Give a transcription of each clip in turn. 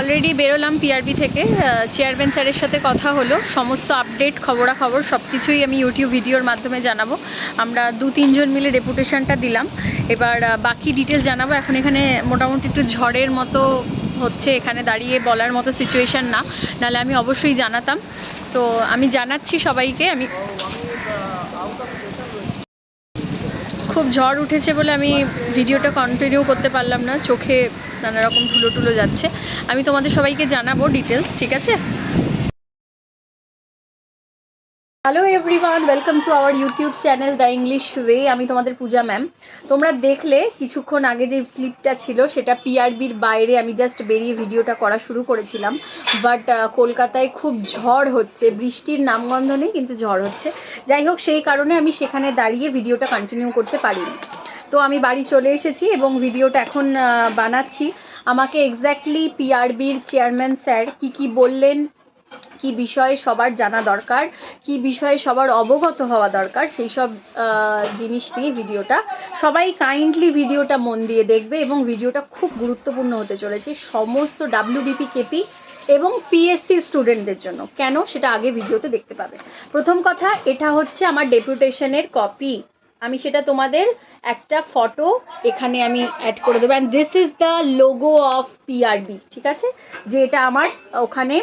Already বেরোলাম PRB থেকে chairman স্যারের সাথে কথা হলো। সমস্ত আপডেট খবরাখবর সব কিছুই আমি ইউটিউব ভিডিওর মাধ্যমে জানাব। আমরা দু তিনজন মিলে ডেপুটেশনটা দিলাম। এবার বাকি ডিটেলস জানাব। এখন এখানে মোটামুটি একটু ঝড়ের মতো হচ্ছে। এখানে দাঁড়িয়ে বলার মতো সিচুয়েশান না। নাহলে আমি অবশ্যই জানাতাম। তো আমি জানাচ্ছি সবাইকে। আমি খুব ঝড় উঠেছে বলে আমি ভিডিওটা কন্টিনিউ করতে পারলাম না। চোখে নানা রকম ধুলো টুলো যাচ্ছে। আমি তোমাদের সবাইকে জানাব ডিটেলস ঠিক আছে? Hello everyone welcome to our YouTube channel the English way আমি তোমাদের পূজা ম্যাম তোমরা দেখলে কিছুক্ষণ আগে যে ক্লিপটা ছিল, সেটা পিআরবির বাইরে আমি জাস্ট বেরিয়ে ভিডিওটা করা শুরু করেছিলাম। বাট কলকাতায় খুব ঝড় হচ্ছে। বৃষ্টির নামগন্ধ নেই, কিন্তু ঝড় হচ্ছে। যাই হোক, সেই কারণে আমি সেখানে দাঁড়িয়ে ভিডিওটা কন্টিনিউ করতে পারিনি। তো আমি বাড়ি চলে এসেছি এবং ভিডিওটা এখন বানাচ্ছি। আমাকে এক্স্যাক্টলি পিআরবির চেয়ারম্যান স্যার কি কি বললেন কি বিষয়ে সবার জানা দরকার, কি বিষয়ে সবার অবগত হওয়া দরকার সেই সব জিনিস নিয়ে ভিডিওটা। সবাই কাইন্ডলি ভিডিওটা মন দিয়ে দেখবে এবং ভিডিওটা খুব গুরুত্বপূর্ণ হতে চলেছে সমস্ত ডাব্লিউবিপি কেপি এবং পিএসসি স্টুডেন্টদের জন্য। কেন? সেটা আগে ভিডিওতে দেখতে পাবে। প্রথম কথা, এটা হচ্ছে আমার ডেপুটেশনের কপি আমি সেটা তোমাদের একটা ফটো এখানে আমি অ্যাড করে দেবো। And this is the logo of PRB ঠিক আছে? যে এটা আমার, ওখানে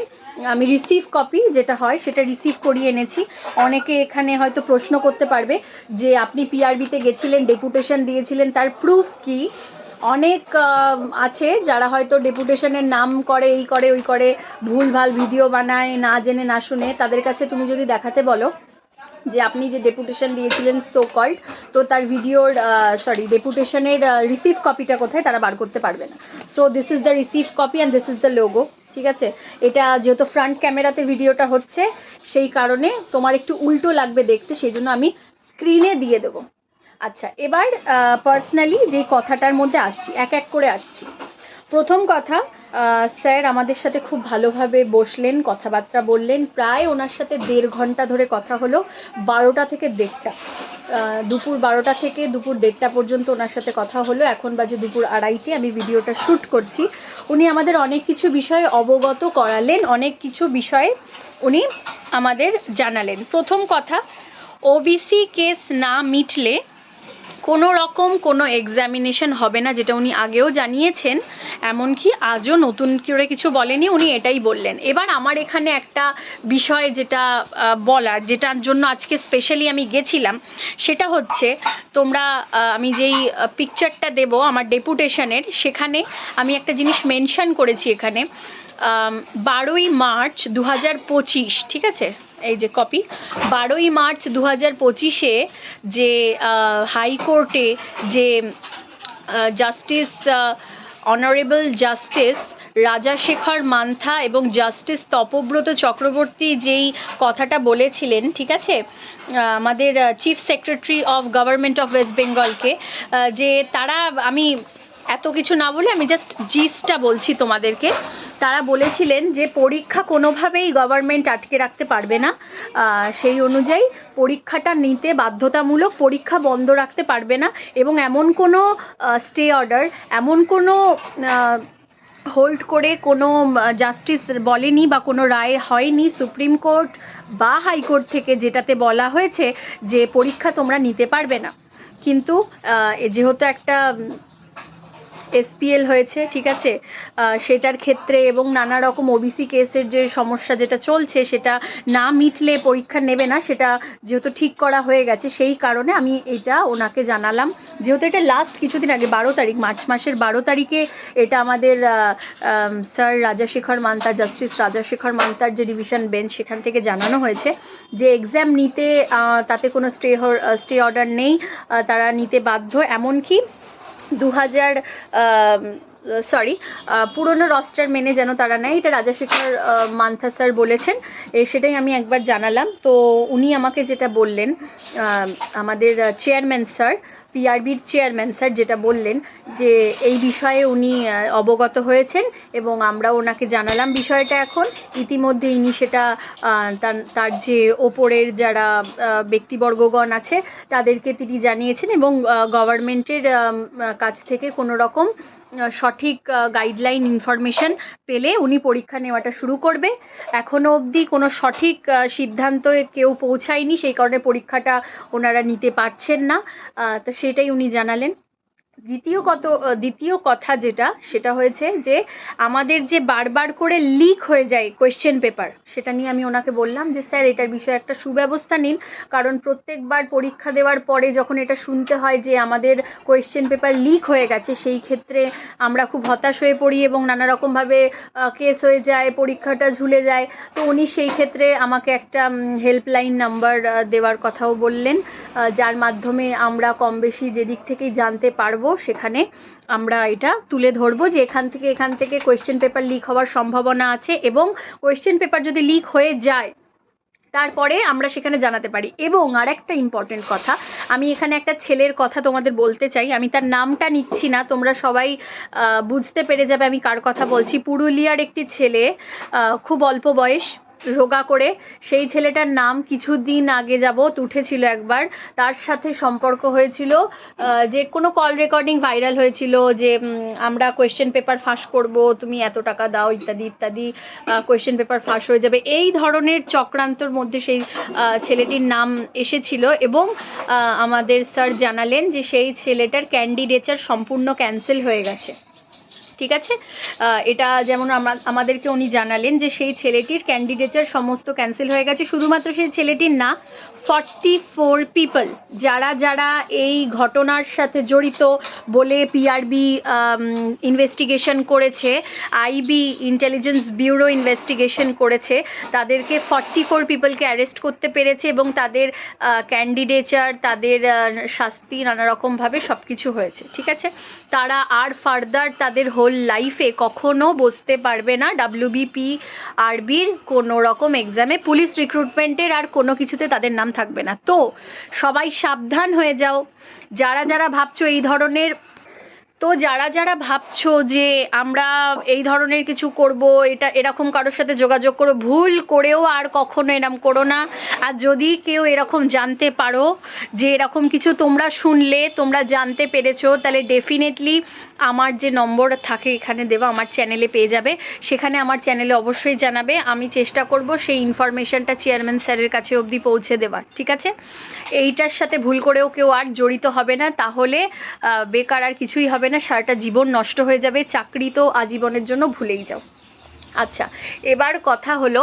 আমি রিসিভ কপি যেটা হয়, সেটা রিসিভ করিয়ে এনেছি। অনেকে এখানে হয়তো প্রশ্ন করতে পারবে যে আপনি পিআরবিতে গেছিলেন ডেপুটেশন দিয়েছিলেন, তার প্রুফ কি? অনেক আছে যারা হয়তো ডেপুটেশনের নাম করে, এই করে, ওই করে, ভুলভাল ভিডিও বানায়, না জেনে, না শুনে। তাদের কাছে তুমি যদি দেখাতে বলো যে আপনি যে ডেপুটেশন দিয়েছিলেন সো কল্ড তো তার ভিডিওর সরি ডেপুটেশনের রিসিভ কপিটা কোথায় তারা বার করতে পারবে না। So this is the receive copy and this is the logo ঠিক আছে? এটা যেহেতু ফ্রন্ট ক্যামেরাতে ভিডিওটা হচ্ছে, সেই কারণে তোমার একটু উল্টো লাগবে দেখতে, সেই জন্য আমি স্ক্রিনে দিয়ে দেবো। আচ্ছা এবার পার্সোনালি যেই কথাটার মধ্যে আসছি, এক এক করে আসছি। প্রথম কথা স্যার আমাদের সাথে খুব ভালোভাবে বসলেন, কথাবার্তা বললেন। প্রায় ওনার সাথে দেড় ঘণ্টা ধরে কথা হলো, বারোটা থেকে দেড়টা। দুপুর বারোটা থেকে দুপুর দেড়টা পর্যন্ত ওনার সাথে কথা হলো। এখন বাজে দুপুর আড়াইটে, আমি ভিডিওটা শ্যুট করছি। উনি আমাদের অনেক কিছু বিষয়ে অবগত করালেন, অনেক কিছু বিষয়ে উনি আমাদের জানালেন। প্রথম কথা, ওবিসি কেস না মিটলে কোনো রকম কোনো এক্সামিনেশন হবে না, যেটা উনি আগেও জানিয়েছেন, এমনকি আজও নতুন করে কিছু বলেনি, উনি এটাই বললেন। এবার আমার এখানে একটা বিষয় যেটা বলার, যেটার জন্য আজকে স্পেশালি আমি গেছিলাম, সেটা হচ্ছে তোমরা আমি যেই পিকচারটা দেব আমার ডেপুটেশনের সেখানে আমি একটা জিনিস মেনশন করেছি এখানে বারোই মার্চ দু হাজার পঁচিশ, ঠিক আছে? এই যে কপি বারোই মার্চ দু হাজার পঁচিশে যে হাইকোর্টে যে justice honourable justice Rajasekhar Mantha এবং জাস্টিস তপব্রত চক্রবর্তী যেই কথাটা বলেছিলেন, ঠিক আছে? আমাদের chief secretary of government of west বেঙ্গলকে যে তারা, আমি এত কিছু না বলে আমি জাস্ট জিসটা বলছি তোমাদেরকে। তারা বলেছিলেন যে পরীক্ষা কোনোভাবেই গভর্নমেন্ট আটকে রাখতে পারবে না। সেই অনুযায়ী পরীক্ষাটা নিতে বাধ্যতামূলক পরীক্ষা বন্ধ রাখতে পারবে না এবং এমন কোনো স্টে অর্ডার এমন কোনো হোল্ড করে কোনো জাস্টিস বলেনি বা কোনো রায় হয়নি সুপ্রিম কোর্ট বা হাইকোর্ট থেকে যেটাতে বলা হয়েছে যে পরীক্ষা তোমরা নিতে পারবে না। কিন্তু যেহেতু একটা এসপিএল হয়েছে, ঠিক আছে? সেটার ক্ষেত্রে এবং নানা রকম ওবিসি কেসের যে সমস্যা যেটা চলছে, সেটা না মিটলে পরীক্ষা নেবে না, সেটা যেহেতু ঠিক করা হয়ে গেছে, সেই কারণে আমি এটা ওনাকে জানালাম। যেহেতু এটা লাস্ট কিছুদিন আগে, বারো তারিখ, মার্চ মাসের বারো তারিখে এটা আমাদের স্যার রাজাশেখর মান্তা জাস্টিস রাজাশেখর মান্তার যে ডিভিশন বেঞ্চ সেখান থেকে জানানো হয়েছে যে এক্সাম নিতে তাতে কোনো স্টে স্টে অর্ডার নেই তারা নিতে বাধ্য। এমনকি দু হাজার সরি পুরনো রস্টার মেনে যেন তারা নেয়, এটা রাজাশেখর মান্থা স্যার বলেছেন। সেটাই আমি একবার জানালাম। তো উনি আমাকে যেটা বললেন আমাদের চেয়ারম্যান স্যার পিআরবির চেয়ারম্যান স্যার যেটা বললেন যে এই বিষয়ে উনি অবগত হয়েছেন এবং আমরা ওনাকে জানালাম বিষয়টা এখন। ইতিমধ্যে ইনি সেটা তার- যে ওপরের যারা ব্যক্তিবর্গগণ আছে, তাদেরকে তিনি জানিয়েছেন এবং গভর্নমেন্টের কাছ থেকে কোনো রকম সঠিক গাইডলাইন ইনফরমেশন পেলে উনি পরীক্ষা নেওয়াটা শুরু করবে। এখনও অবধি কোনো সঠিক সিদ্ধান্ত কেউ পৌঁছায়নি, সেই কারণে পরীক্ষাটা ওনারা নিতে পারছেন না। তো সেটাই উনি জানালেন। দ্বিতীয় কত দ্বিতীয় কথা যেটা, সেটা হয়েছে যে আমাদের যে বারবার করে লিক হয়ে যায় কোয়েশ্চেন পেপার সেটা নিয়ে আমি ওনাকে বললাম যে, স্যার, এটার বিষয়ে একটা সুব্যবস্থা নিন। কারণ প্রত্যেকবার পরীক্ষা দেওয়ার পরে যখন এটা শুনতে হয় যে আমাদের কোয়েশ্চেন পেপার লিক হয়ে গেছে, সেই ক্ষেত্রে আমরা খুব হতাশ হয়ে পড়ি এবং নানা রকমভাবে কেস হয়ে যায়, পরীক্ষাটা ঝুলে যায়। তো উনি সেই ক্ষেত্রে আমাকে একটা হেল্পলাইন নাম্বার দেওয়ার কথাও বললেন যার মাধ্যমে আমরা কম বেশি যেদিক থেকেই জানতে পারব সেখানে আমরা এটা তুলে ধরবো যে এখান থেকে এখান থেকে কোয়েশ্চেন পেপার লিক হওয়ার সম্ভাবনা আছে এবং কোয়েশ্চেন পেপার যদি লিক হয়ে যায়, তারপরে আমরা সেখানে জানাতে পারি। এবং আরেকটা ইম্পর্টেন্ট কথা, আমি এখানে একটা ছেলের কথা তোমাদের বলতে চাই। আমি তার নামটা নিচ্ছি না, তোমরা সবাই বুঝতে পেরে যাবে আমি কার কথা বলছি। পুরুলিয়ার একটি ছেলে খুব অল্প বয়স রোগা করে। সেই ছেলেটার নাম কিছুদিন আগে যাবৎ উঠেছিল একবার। তার সাথে সম্পর্ক হয়েছিল যে কোনো কল রেকর্ডিং ভাইরাল হয়েছিল যে আমরা কোয়েশ্চেন পেপার ফাঁস করব, তুমি এত টাকা দাও, ইত্যাদি ইত্যাদি কোয়েশ্চেন পেপার ফাঁস হয়ে যাবে। এই ধরনের চক্রান্তর মধ্যে সেই ছেলেটির নাম এসেছিল এবং আমাদের স্যার জানালেন যে সেই ছেলেটার ক্যান্ডিডেচার সম্পূর্ণ ক্যান্সেল হয়ে গেছে। ঠিক আছে? এটা যেমন আমাদেরকে উনি জানালেন যে সেই ছেলেটির ক্যান্ডিডেচার সমস্ত ক্যান্সেল হয়ে গেছে। শুধুমাত্র সেই ছেলেটির না ফর্টি ফোর পিপল যারা যারা এই ঘটনার সাথে জড়িত বলে পিআরবি ইনভেস্টিগেশন করেছে আইবি ইন্টেলিজেন্স ব্যুরো ইনভেস্টিগেশন করেছে, তাদেরকে ফর্টি ফোর পিপলকে অ্যারেস্ট করতে পেরেছে এবং তাদের ক্যান্ডিডেচার তাদের শাস্তি নানা রকমভাবে সব কিছু হয়েছে। ঠিক আছে? তারা আর ফার্দার তাদের হোল লাইফে কখনো বসতে পারবে না ডাব্লিউবিপি আরবির কোনো রকম এক্সামে পুলিশ রিক্রুটমেন্টের আর কোনো কিছুতে তাদের নাম থাকবে না। তো সবাই সাবধান হয়ে যাও। যারা যারা ভাবছ এই ধরনের তো যারা যারা ভাবছ যে আমরা এই ধরনের কিছু করব, এটা এরকম কারোর সাথে যোগাযোগ করো, ভুল করেও আর কখনো এরম করো না। আর যদি কেউ এরকম জানতে পারো যে এরকম কিছু তোমরা শুনলে, তোমরা জানতে পেরেছ, তাহলে ডেফিনেটলি আমার যে নম্বর থাকে এখানে দেওয়া আমার চ্যানেলে পেয়ে যাবে। সেখানে আমার চ্যানেলে অবশ্যই জানাবে। আমি চেষ্টা করব সেই ইনফরমেশনটা চেয়ারম্যান স্যারের কাছে অবধি পৌঁছে দেওয়ার ঠিক আছে? এইটার সাথে ভুল করেও কেউ আর জড়িত হবে না। তাহলে বেকার আর কিছুই হবে না, সারাটা জীবন নষ্ট হয়ে যাবে, চাকরি তো আজীবনের জন্য ভুলেই যাও। আচ্ছা এবার কথা হলো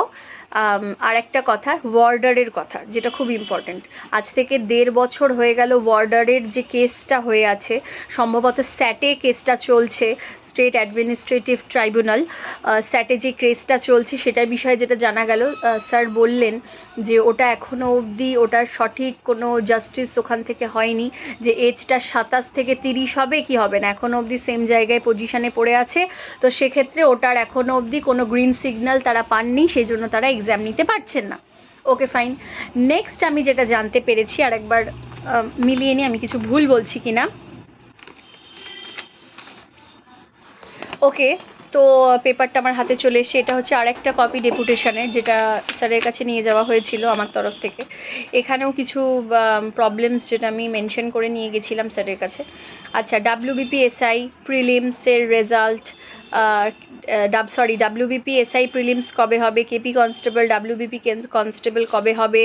আর একটা কথা ওয়ার্ডারের কথা, যেটা খুব ইম্পর্ট্যান্ট আজ থেকে দেড় বছর হয়ে গেল ওয়ার্ডারের যে কেসটা হয়ে আছে, সম্ভবত স্যাটে কেসটা চলছে স্টেট অ্যাডমিনিস্ট্রেটিভ ট্রাইব্যুনাল স্যাটে যে কেসটা চলছে সেটার বিষয়ে যেটা জানা গেল স্যার বললেন যে ওটা এখনও অবধি ওটার সঠিক কোনো জাস্টিস ওখান থেকে হয়নি, যে এজটা সাতাশ থেকে তিরিশ হবে কি হবে না এখনও অবধি সেম জায়গায় পজিশনে পড়ে আছে, তো সেক্ষেত্রে ওটার এখনও অবধি কোনো গ্রিন সিগন্যাল তারা পাননি, সেই জন্য তারা এক্সাম নিতে পারছেন না। ওকে ফাইন নেক্সট আমি যেটা জানতে পেরেছি আর একবার মিলিয়ে নিয়ে আমি কিছু ভুল বলছি কিনা। ওকে তো পেপারটা আমার হাতে চলে এসে এটা হচ্ছে আরেকটা কপি ডেপুটেশনের যেটা স্যারের কাছে নিয়ে যাওয়া হয়েছিল আমার তরফ থেকে। এখানেও কিছু প্রবলেমস যেটা আমি মেনশন করে নিয়ে গেছিলাম স্যারের কাছে। আচ্ছা ডাব্লিউবিপি এসআই প্রিলিমসের রেজাল্ট ডাব সরি ডাব্লিউবিপি এসআই প্রিলিমস কবে হবে? কেপি কনস্টেবল ডাব্লিউবিপি কনস্টেবল কবে হবে?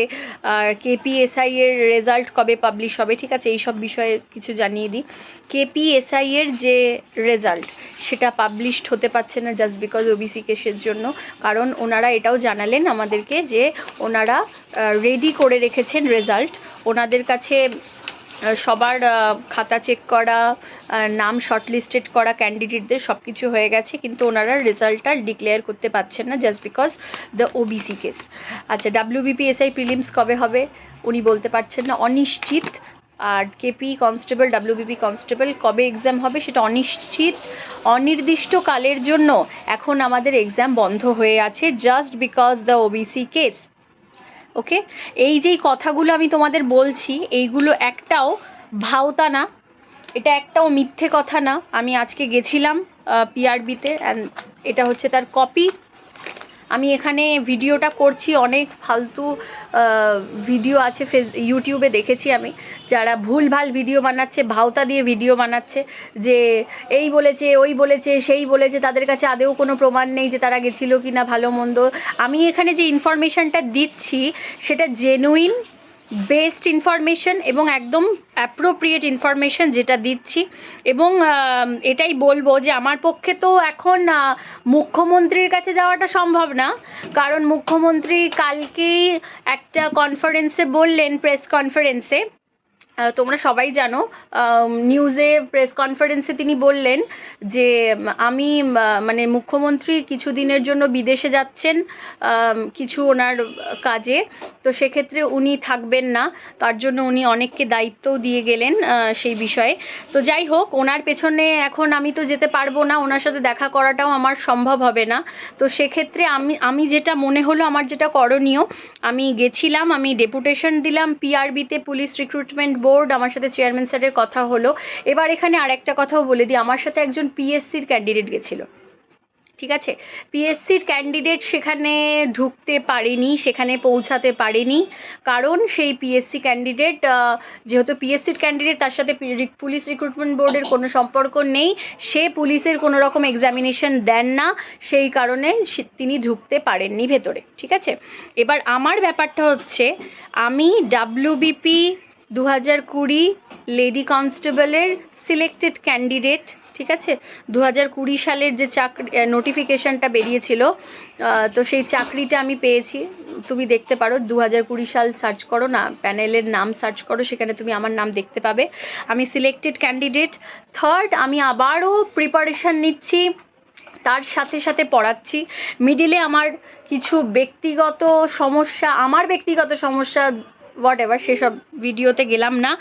কেপি এসআই এর রেজাল্ট কবে পাবলিশ হবে? ঠিক আছে এই সব বিষয়ে কিছু জানিয়ে দিই। কেপি এসআই এর যে রেজাল্ট সেটা পাবলিশড হতে পারছে না জাস্ট বিকজ ওবিসি কেসের জন্য। কারণ ওনারা এটাও জানালেন আমাদেরকে যে ওনারা রেডি করে রেখেছেন রেজাল্ট ওনাদের কাছে সবার খাতা চেক করা নাম শর্টলিস্টেড করা ক্যান্ডিডেটদের সব কিছু হয়ে গেছে, কিন্তু ওনারা রেজাল্টটা ডিক্লেয়ার করতে পারছেন না just because the OBC case আচ্ছা ডাব্লিউবিপিএসআই প্রিলিমস কবে হবে? উনি বলতে পারছেন না, অনিশ্চিত। আর কেপি কনস্টেবল ডাব্লিউবিপি কনস্টেবল কবে এক্সাম হবে সেটা অনিশ্চিত। অনির্দিষ্টকালের জন্য এখন আমাদের এক্সাম বন্ধ হয়ে আছে just because the OBC case okay? এই যেই কথাগুলো আমি তোমাদের বলছি, এইগুলো একটাও ভাওতা না, এটা একটাও মিথ্যে কথা না। আমি আজকে গেছিলাম পিআরবিতে অ্যান্ড এটা হচ্ছে তার কপি আমি এখানে ভিডিওটা করছি, অনেক ফালতু ভিডিও আছে ফেস ইউটিউবে দেখেছি আমি, যারা ভুলভাল ভিডিও বানাচ্ছে, ভাওতা দিয়ে ভিডিও বানাচ্ছে, যে এই বলেছে, ওই বলেছে, সেই বলেছে, তাদের কাছে আদেও কোনো প্রমাণ নেই যে তারা গেছিল কি না ভালো মন্দ। আমি এখানে যে ইনফরমেশনটা দিচ্ছি, সেটা জেনুইন বেস্ট ইনফরমেশন এবং একদম অ্যাপ্রোপ্রিয়েট ইনফরমেশন যেটা দিচ্ছি। এবং এটাই বলব যে আমার পক্ষে তো এখন মুখ্যমন্ত্রীর কাছে যাওয়াটা সম্ভব না। কারণ মুখ্যমন্ত্রী কালকেই একটা কনফারেন্সে বললেন প্রেস কনফারেন্সে তোমরা সবাই জানো নিউজে প্রেস কনফারেন্সে তিনি বললেন যে আমি মানে মুখ্যমন্ত্রী কিছু দিনের জন্য বিদেশে যাচ্ছেন কিছু ওনার কাজে, তো সেক্ষেত্রে উনি থাকবেন না, তার জন্য উনি অনেককে দায়িত্বও দিয়ে গেলেন সেই বিষয়ে। তো যাই হোক, ওনার পেছনে এখন আমি তো যেতে পারব না, ওনার সাথে দেখা করাটাও আমার সম্ভব হবে না। তো সেক্ষেত্রে আমি আমি যেটা মনে হলো, আমার যেটা করণীয়, আমি গেছিলাম, আমি ডেপুটেশন দিলাম পিআরবিতে পুলিশ রিক্রুটমেন্ট বোর্ড আমার সাথে চেয়ারম্যান স্যারের কথা হলো। এবার এখানে আর একটা কথাও বলে দিই, আমার সাথে একজন পিএসসির ক্যান্ডিডেট গেছিল। ঠিক আছে? পিএসসির ক্যান্ডিডেট সেখানে ঢুকতে পারেনি, সেখানে পৌঁছাতে পারেনি। কারণ সেই পিএসসি ক্যান্ডিডেট যেহেতু পিএসসির ক্যান্ডিডেট তার সাথে পুলিশ রিক্রুটমেন্ট বোর্ডের কোনো সম্পর্ক নেই। সে পুলিশের কোনো রকম এক্সামিনেশন দেন না। সেই কারণে তিনি ঢুকতে পারেননি ভেতরে। ঠিক আছে? এবার আমার ব্যাপারটা হচ্ছে, আমি ডাব্লিউবিপি দু হাজার কুড়ি লেডি কনস্টেবলের সিলেক্টেড ক্যান্ডিডেট, ঠিক আছে? দু হাজার কুড়ি সালের যে চাকরি নোটিফিকেশনটা বেরিয়েছিল তো সেই চাকরিটা আমি পেয়েছি। তুমি দেখতে পারো দু হাজার কুড়ি সাল সার্চ করো না, প্যানেলের নাম সার্চ করো, সেখানে তুমি আমার নাম দেখতে পাবে। আমি সিলেক্টেড ক্যান্ডিডেট থার্ড আমি আবারও প্রিপারেশান নিচ্ছি, তার সাথে সাথে পড়াচ্ছি। মিডিলে আমার কিছু ব্যক্তিগত সমস্যা, আমার ব্যক্তিগত সমস্যা হোয়াট এভার সেসব ভিডিওতে গেলাম না।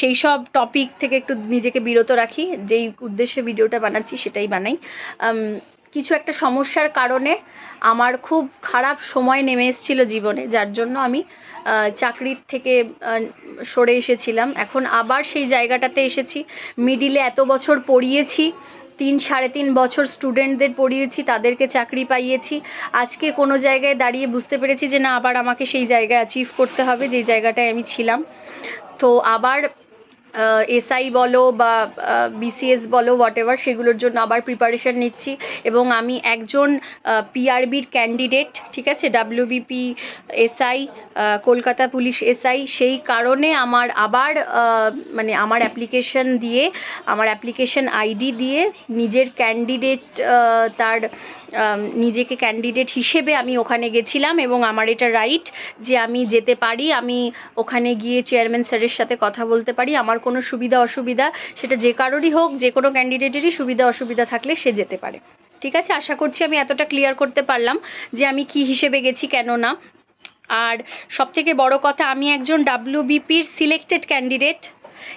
সেই সব টপিক থেকে একটু নিজেকে বিরত রাখি। যেই উদ্দেশ্যে ভিডিওটা বানাচ্ছি সেটাই বানাই। কিছু একটা সমস্যার কারণে আমার খুব খারাপ সময় নেমে এসেছিল জীবনে, যার জন্য আমি চাকরির থেকে সরে এসেছিলাম। এখন আবার সেই জায়গাটাতে এসেছি। মিডিলে এত বছর পড়িয়েছি। তিন, সাড়ে তিন বছর স্টুডেন্টদের পড়িয়েছি, তাদেরকে চাকরি পাইয়েছি। আজকে কোনো জায়গায় দাঁড়িয়ে বুঝতে পেরেছি যে না, আবার আমাকে সেই জায়গায় অ্যাচিভ করতে হবে যেই জায়গাটায় আমি ছিলাম। তো আবার এসআই বলো বা বিসিএস বলো হোয়াট এভার সেগুলোর জন্য আবার প্রিপারেশন নিচ্ছি। এবং আমি একজন পিআরবির ক্যান্ডিডেট ঠিক আছে? WBP SI Kolkata police SI সেই কারণে আমার আবার মানে আমার অ্যাপ্লিকেশন দিয়ে, আমার অ্যাপ্লিকেশন আইডি দিয়ে নিজের ক্যান্ডিডেট তার নিজেকে ক্যান্ডিডেট হিসেবে আমি ওখানে গেছিলাম এবং আমার এটা রাইট যে আমি যেতে পারি। আমি ওখানে গিয়ে চেয়ারম্যান স্যারের সাথে কথা বলতে পারি। আমার কোনো সুবিধা, অসুবিধা, সেটা যে কারোরই হোক, যে কোনো ক্যান্ডিডেটেরই সুবিধা, অসুবিধা থাকলে সে যেতে পারে। ঠিক আছে? আশা করছি আমি এতটা ক্লিয়ার করতে পারলাম যে আমি কি হিসেবে গেছি, কেন না। আর সবথেকে বড় কথা, আমি একজন ডাব্লিউবিপির সিলেক্টেড ক্যান্ডিডেট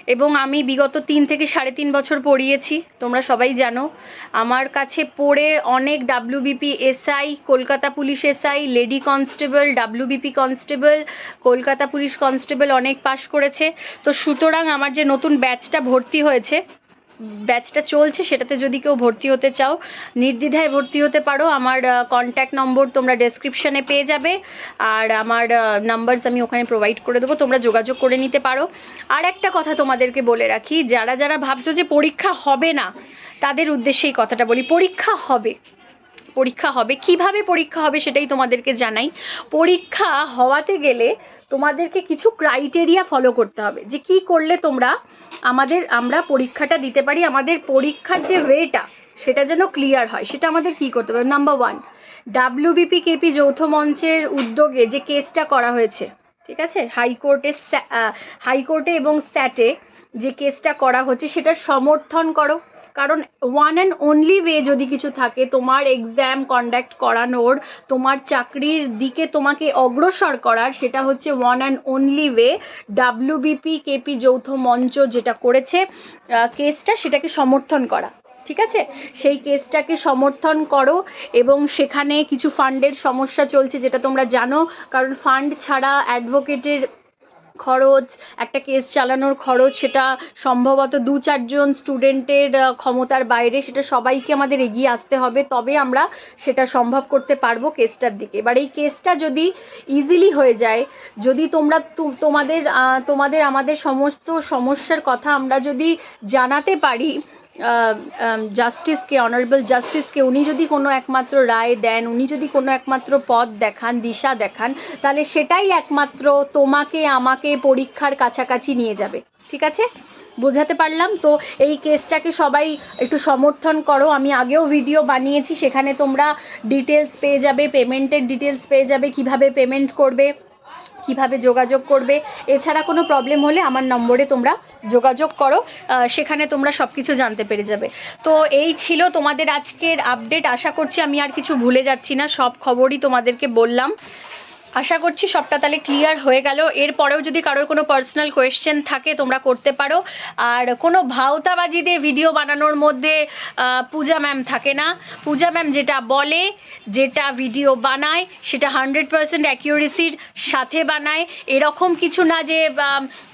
এবং আমি বিগত তিন থেকে সাড়ে তিন বছর পড়িয়েছি, তোমরা সবাই জানো। আমার কাছে পড়ে অনেক WBP SI Kolkata police SI lady constable WBP constable, Kolkata police constable অনেক পাশ করেছে। তো সুতরাং আমার যে নতুন ব্যাচটা ভর্তি হয়েছে ব্যাচটা চলছে, সেটাতে যদি কেউ ভর্তি হতে চাও, নির্দ্বিধায় ভর্তি হতে পারো। আমার কন্ট্যাক্ট নম্বর তোমরা ডেসক্রিপশানে পেয়ে যাবে। আর আমার নাম্বারস আমি ওখানে প্রোভাইড করে দেবো। তোমরা যোগাযোগ করে নিতে পারো। আর একটা কথা তোমাদেরকে বলে রাখি, যারা যারা ভাবছ যে পরীক্ষা হবে না, তাদের উদ্দেশ্যে এই কথাটা বলি, পরীক্ষা হবে। পরীক্ষা হবে। কীভাবে পরীক্ষা হবে সেটাই তোমাদেরকে জানাই। পরীক্ষা হওয়াতে গেলে তোমাদেরকে কিছু ক্রাইটেরিয়া ফলো করতে হবে যে কি করলে তোমরা আমাদের, আমরা পরীক্ষাটা দিতে পারি, আমাদের পরীক্ষার যে ওয়েটা সেটা যেন ক্লিয়ার হয়। সেটা আমাদের কি করতে হবে? নাম্বার ওয়ান ডাব্লিউবিপি কেপি যৌথ মঞ্চের উদ্যোগে যে কেসটা করা হয়েছে, ঠিক আছে? হাইকোর্টে হাইকোর্টে এবং স্যাটে যে কেসটা করা হচ্ছে সেটা সমর্থন করো। কারণ ওয়ান অ্যান্ড অনলি ওয়ে যদি কিছু থাকে, তোমার এক্সাম কন্ডাক্ট করানোর, তোমার চাকরির দিকে তোমাকে অগ্রসর করার, সেটা হচ্ছে one and only way WBP KP যৌথ মঞ্চ যেটা করেছে কেসটা সেটাকে সমর্থন করা, ঠিক আছে? সেই কেসটাকে সমর্থন করো এবং সেখানে কিছু ফান্ডের সমস্যা চলছে, যেটা তোমরা জানো, কারণ ফান্ড ছাড়া অ্যাডভোকেটের খরচ, একটা কেস চালানোর খরচ, সেটা সম্ভবত দু চারজন স্টুডেন্টের ক্ষমতার বাইরে, সেটা সবাইকে আমাদের এগিয়ে আসতে হবে, তবে আমরা সেটা সম্ভব করতে পারব কেসটার দিকে। এবার এই কেসটা যদি ইজিলি হয়ে যায়, যদি তোমরা তোমাদের তোমাদের, আমাদের সমস্ত সমস্যার কথা আমরা যদি জানাতে পারি জাস্টিসকে অনারেবল জাস্টিসকে উনি যদি কোনো একমাত্র রায় দেন, উনি যদি কোনো একমাত্র পথ দেখান, দিশা দেখান, তাহলে সেটাই একমাত্র তোমাকে, আমাকে পরীক্ষার কাছাকাছি নিয়ে যাবে। ঠিক আছে? বোঝাতে পারলাম? তো এই কেসটাকে সবাই একটু সমর্থন করো। আমি আগেও ভিডিও বানিয়েছি, সেখানে তোমরা ডিটেলস পেয়ে যাবে পেমেন্টের ডিটেলস পেয়ে যাবে, কীভাবে পেমেন্ট করবে। কীভাবে যোগাযোগ করবে, এছাড়া কোনো প্রবলেম হলে আমার নম্বরে তোমরা যোগাযোগ করো সেখানে তোমরা সব কিছু জানতে পেরে যাবে। তো এই ছিল তোমাদের আজকের আপডেট আশা করছি আমি আর কিছু ভুলে যাচ্ছি না, সব খবরই তোমাদেরকে বললাম। আশা করছি সবটা তাহলে ক্লিয়ার হয়ে গেল। এরপরেও যদি কারোর কোনো পার্সোনাল কোয়েশ্চেন থাকে, তোমরা করতে পারো। আর কোনো ভাওতাবাজি দিয়ে ভিডিও বানানোর মধ্যে পূজা ম্যাম থাকে না। পূজা ম্যাম যেটা বলে, যেটা ভিডিও বানায়, সেটা হান্ড্রেড পার্সেন্ট অ্যাকিউরেসির সাথে বানায়। এরকম কিছু না যে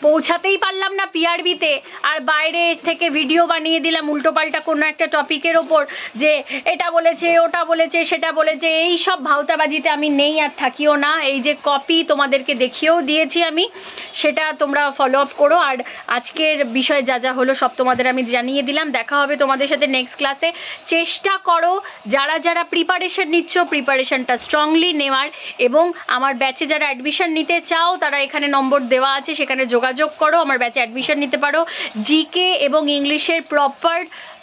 পৌঁছাতেই পারলাম না পিআরবিতে আর বাইরে থেকে ভিডিও বানিয়ে দিলাম উল্টোপাল্টা কোনো একটা টপিকের ওপর যে, এটা বলেছে, ওটা বলেছে, সেটা বলেছে এই সব ভাওতাবাজিতে আমি নেই আর থাকিও না। এই যে কপি তোমাদেরকে দেখিয়েও দিয়েছি আমি, সেটা তোমরা ফলো আপ করো। আর আজকের বিষয় যা যা হলো সব তোমাদের আমি জানিয়ে দিলাম। দেখা হবে তোমাদের সাথে নেক্সট ক্লাসে চেষ্টা করো যারা যারা প্রিপারেশন নিচ্ছ প্রিপারেশনটা স্ট্রংলি নেওয়ার এবং আমার ব্যাচে যারা অ্যাডমিশন নিতে চাও, তারা এখানে নম্বর দেওয়া আছে, সেখানে যোগাযোগ করো, আমার ব্যাচে অ্যাডমিশন নিতে পারো। জিকে এবং ইংলিশের প্রপার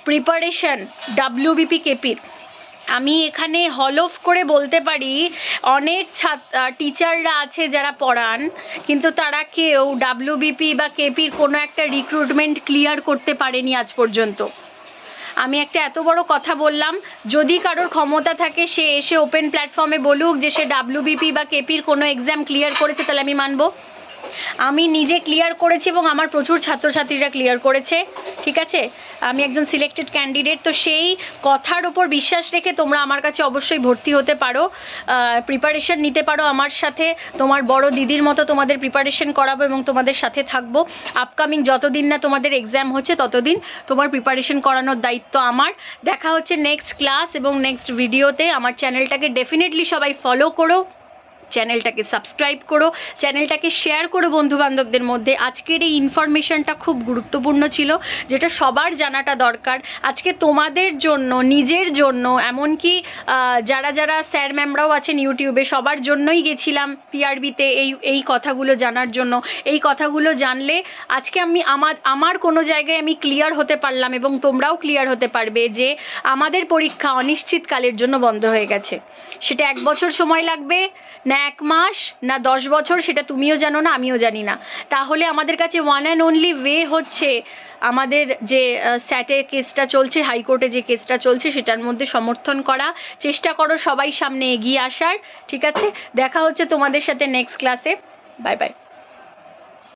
প্রিপারেশন ডাব্লিউবিপি কেপির আমি এখানে হল অফ করে বলতে পারি, অনেক ছাত্র টিচাররা আছে যারা পড়ান, কিন্তু তারা কেউ ডাব্লিউবিপি বা কেপির কোনো একটা রিক্রুটমেন্ট ক্লিয়ার করতে পারেনি আজ পর্যন্ত। আমি একটা এত বড় কথা বললাম, যদি কারোর ক্ষমতা থাকে, সে এসে ওপেন প্ল্যাটফর্মে বলুক যে সে ডাব্লিউবিপি বা কেপির কোনো এক্সাম ক্লিয়ার করেছে, তাহলে আমি মানবো। আমি নিজে ক্লিয়ার করেছি এবং আমার প্রচুর ছাত্রছাত্রীরা ক্লিয়ার করেছে, ঠিক আছে? আমি একজন সিলেক্টেড ক্যান্ডিডেট তো সেই কথার ওপর বিশ্বাস রেখে তোমরা আমার কাছে অবশ্যই ভর্তি হতে পারো। প্রিপারেশন নিতে পারো আমার সাথে। তোমার বড় দিদির মতো তোমাদের প্রিপারেশন করাবো এবং তোমাদের সাথে থাকব। আপকামিং যতদিন না তোমাদের এক্সাম হচ্ছে, ততদিন তোমার প্রিপারেশন করানোর দায়িত্ব আমার। দেখা হচ্ছে নেক্সট ক্লাস এবং নেক্সট ভিডিওতে আমার চ্যানেলটাকে ডেফিনেটলি সবাই ফলো করো। চ্যানেলটাকে সাবস্ক্রাইব করো, চ্যানেলটাকে শেয়ার করো বন্ধু বান্ধবদের মধ্যে। আজকের এই ইনফরমেশনটা খুব গুরুত্বপূর্ণ ছিল, যেটা সবার জানাটা দরকার। আজকে তোমাদের জন্য, নিজের জন্য, এমনকি যারা যারা স্যার ম্যামরাও আছেন ইউটিউবে, সবার জন্যই গেছিলাম পিআরবিতে এই এই কথাগুলো জানার জন্য। এই কথাগুলো জানলে আজকে আমি আমার আমার কোনো জায়গায় আমি ক্লিয়ার হতে পারলাম এবং তোমরাও ক্লিয়ার হতে পারবে যে আমাদের পরীক্ষা অনিশ্চিতকালের জন্য বন্ধ হয়ে গেছে। সেটা এক বছর সময় লাগবে না এক মাস, না দশ বছর, সেটা তুমিও জানো না, আমিও জানি না। তাহলে আমাদের কাছে ওয়ান অ্যান্ড অনলি ওয়ে হচ্ছে আমাদের যে স্যাটে কেসটা চলছে হাইকোর্টে যে কেসটা চলছে, সেটার মধ্যে সমর্থন করা। চেষ্টা করো সবাই সামনে এগিয়ে আসার, ঠিক আছে? দেখা হচ্ছে তোমাদের সাথে নেক্সট ক্লাসে বাই বাই